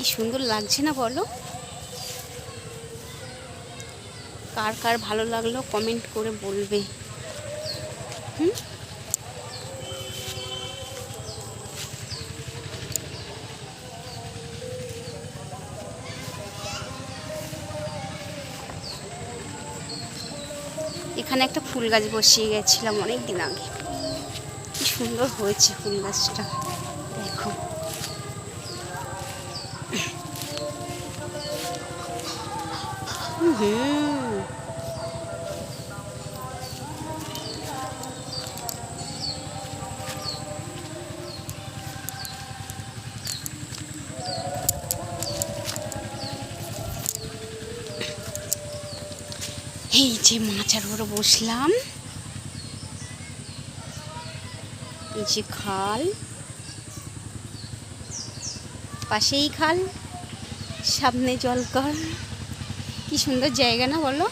কি সুন্দর লাগছে না বলো? কার কার ভালো লাগল কমেন্ট করে বলবে। হুম? এখানে একটা ফুল গাছ বসিয়ে গেছিলাম অনেক দিন আগে। কি সুন্দর হয়েছে ফুল গাছটা। এই যে মাচার উপরে বসলাম। এই যে খাল। পাশেই খাল সামনে জলকর কি সুন্দর জায়গা না বলো?